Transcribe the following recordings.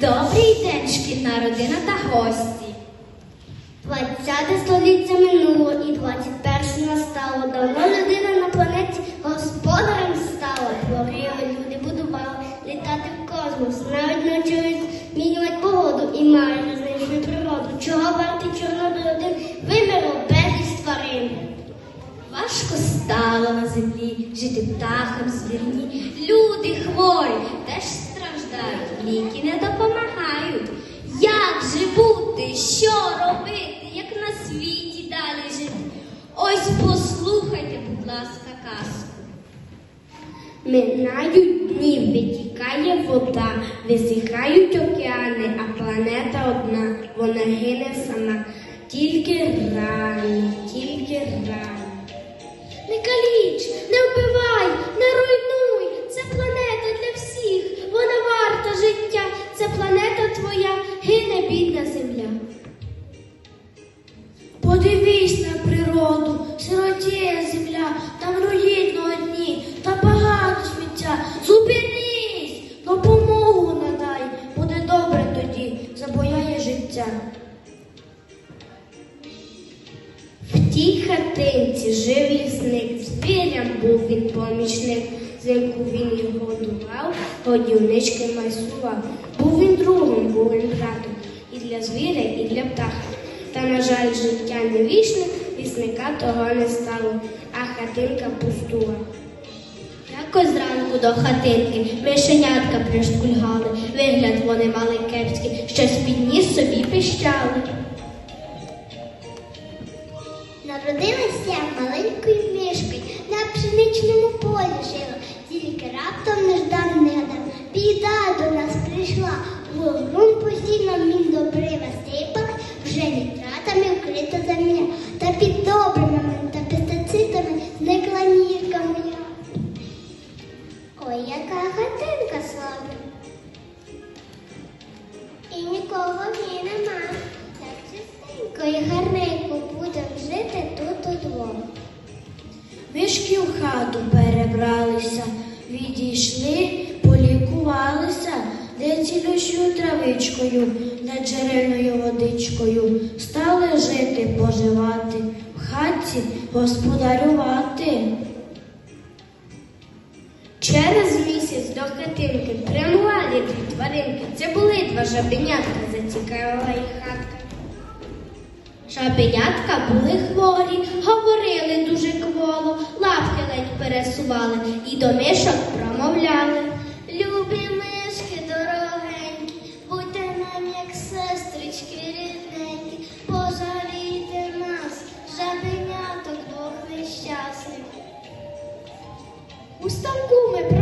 Добрий день, шкільна родина та гості. 20 століття минуло і 21 настало. Давно людина на планеті господарем стала. Творили, люди будували, літати в космос. Навіть навчились змінювати погоду і майже знайшли природу. Чого вартий чорнобиль один вимерло безліч тварин. Важко стало на землі жити птахам звірні. Люди хворі теж страждають, ліки не допомагають. Як же бути, що робити, як на світі далі жити? Ось послухайте, будь ласка, казку. Минають дні, витікає вода, висихають океани, а планета одна, вона гине сама. Тільки рані, тільки рані. Не каліч, не вбивай, тій хатинці жив лісник, звірям був він помічник. Зимку він його годував, годівнички майстрував. Був він другом, був він братом, і для звіря, і для птаха. Та, на жаль, життя не вічне, лісника того не стало, а хатинка пустула. Якось зранку до хатинки мишенятка пришкульгали, вигляд вони мали кепський, щось підніс собі пищали. Народилася маленькою мишкою, на пшеничному полі жила, тільки раптом неждан-недан. Біда до нас прийшла, в ґрунт постійно міндобрива сипали, вже нітратами вкрита земля, та під добривами та пестицидами зникла нірка моя. Ой, яка хатинка славна. І нікого в ній нема. Так чистенько і гарненько тут. Мишки в хату перебралися, відійшли, полікувалися, де цілющою травичкою, де джерельною водичкою, стали жити, поживати, в хаті господарювати. Через місяць до хатинки прямували дві тваринки. Це були два жабенятка, зацікавила їх хатка. Жабенятка були хворі, говорили дуже кволо, лапки ледь пересували і до мишок промовляли. Любі мишки дорогенькі, будьте нам як сестрички рідненькі, пожалійте нас, жабеняток двох нещасних. У ставку ми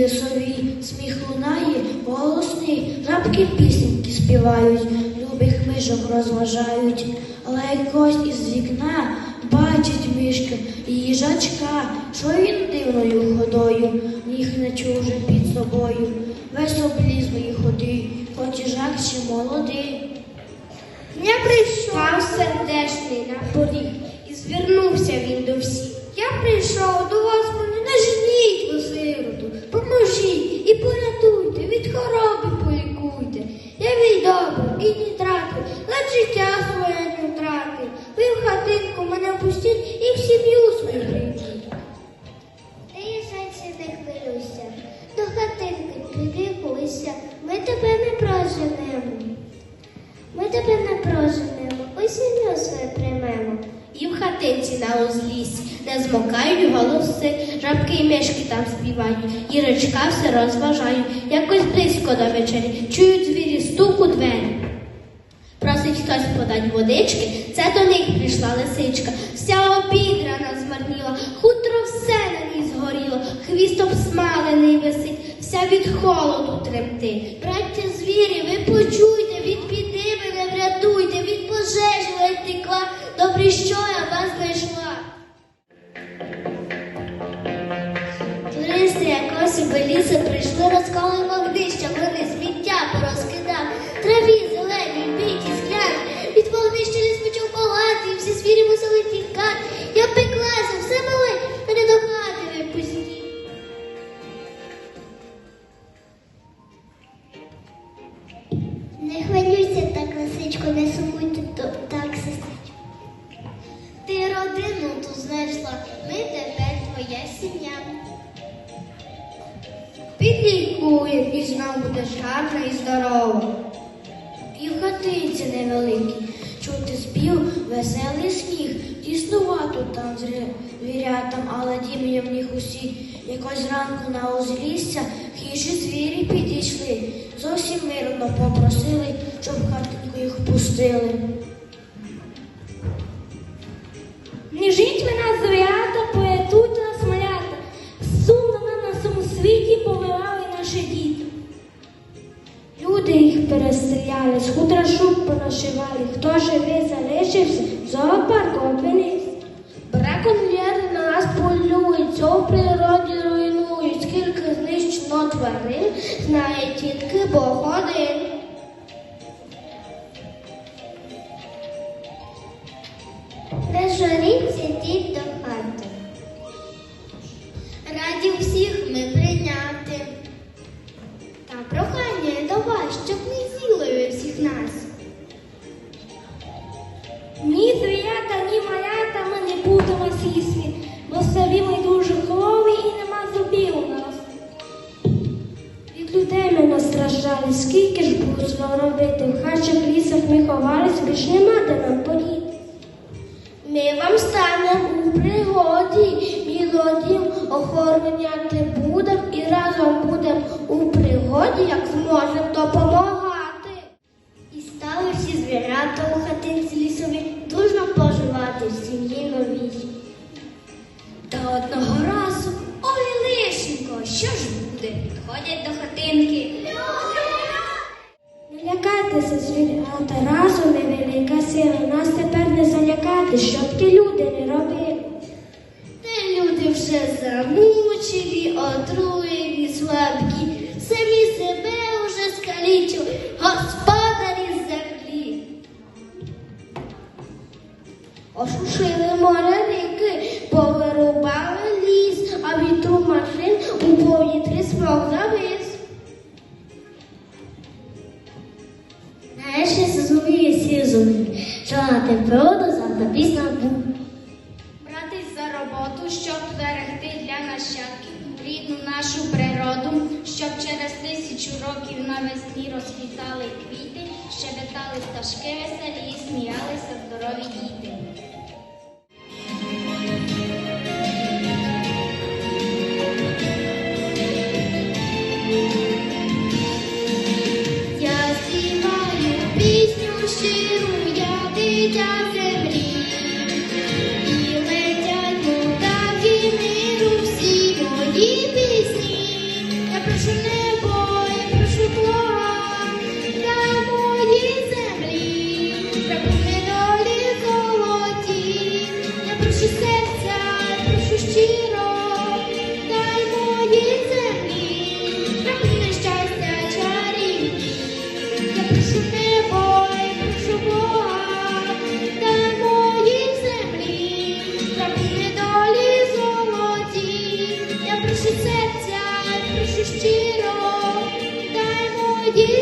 лісовій сміх лунає, голосний, жабки пісеньки співають, любих мишок розважають, але якось із вікна бачить мишка і їжачка, що він дивною ходою їх не чуже під собою. Весь облізлої ходи, хоч їжак ще молодий. Не прийшов. Пав сердешний на поріг, і звернувся він до всіх. Я прийшов до вас, мене не жніть сироту, поможіть і порятуйте, від хвороби полікуйте. Я мій добрий і не тратив, ледь життя своє не втратив. Ви в хатинку мене пустіть і в сім'ю свою прийдіть. Ти, їжаче, не хвилюйся, до хатинки прилікуйся, ми тебе не проженемо. Ми тебе не проженемо, у сім'ю своє приймемо. І в хатинці на узліссі не змокають голоси, жабки й мишки там співають, і речка все розважають, якось близько до вечері, чують звірі стук у двері. Просить хтось подать водички, це до них прийшла лисичка, вся обідрана змарніла, хутро все на ній згоріло, хвіст обсмалений висить, вся від холоду тремтить. Браття звірі, ви почуйте, від біди мене врятуйте, від пожежі ледь текла, добре, що я вас знайшла. Якось у прийшли, розколи вогнища, вони сміття порозкидав, спів, веселий сміх, тіснувато там звірятам, але дім є в них усі. Якось зранку на узлісся хижі звірі підійшли, зовсім мирно попросили, щоб в хатинку їх пустили. Шуб понашивали. Хто живий залишився, в зоопарку опинився. Браконьєри на нас полюють, цього в природі руйнують, скільки знищено тварин, знає тільки Бог один. Будемо сісти, бо ми дуже хлові і нема зубів у нас. Від людей ми настраждали, скільки ж було робити, в лісах ми ховались, більш нема де нам політи. Ми вам станемо у пригоді, мілодім охороняти будем і разом будем у пригоді, як зможем допомагати. Підходять до хатинки. Не лякайтеся, звірята, разом невелика велика сила, нас тепер не залякати, щоб ті люди не робили. Років навесні розквітали квіти, щебетали пташки веселі сміялися здорові діти. Наші серця, що щиро, даймо дій.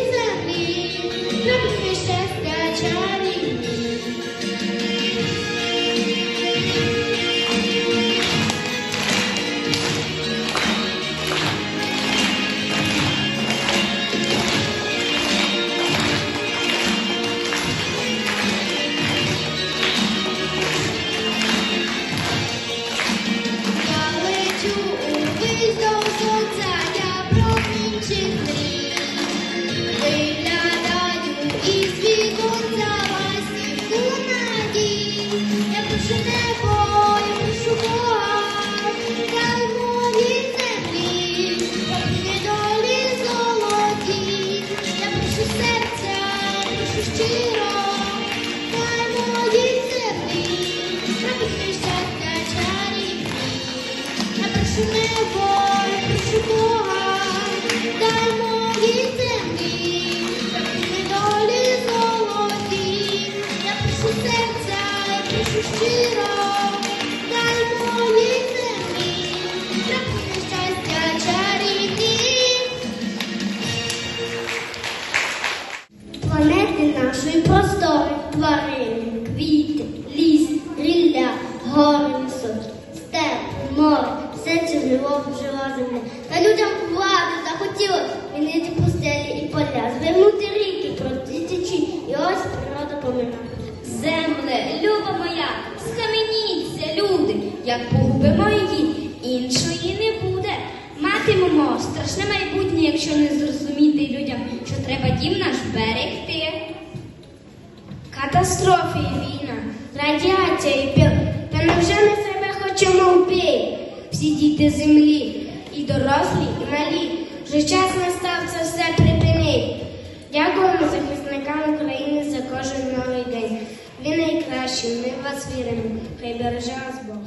Never Катастрофи і війна, радіація і пил. Та невже ми себе хочемо вбити? Всі діти землі, і дорослі, і малі. Вже час настав це все припинити. Дякуємо захисникам України за кожен новий день. Ви найкращі, ми в вас віримо. Хай береже вас Бог.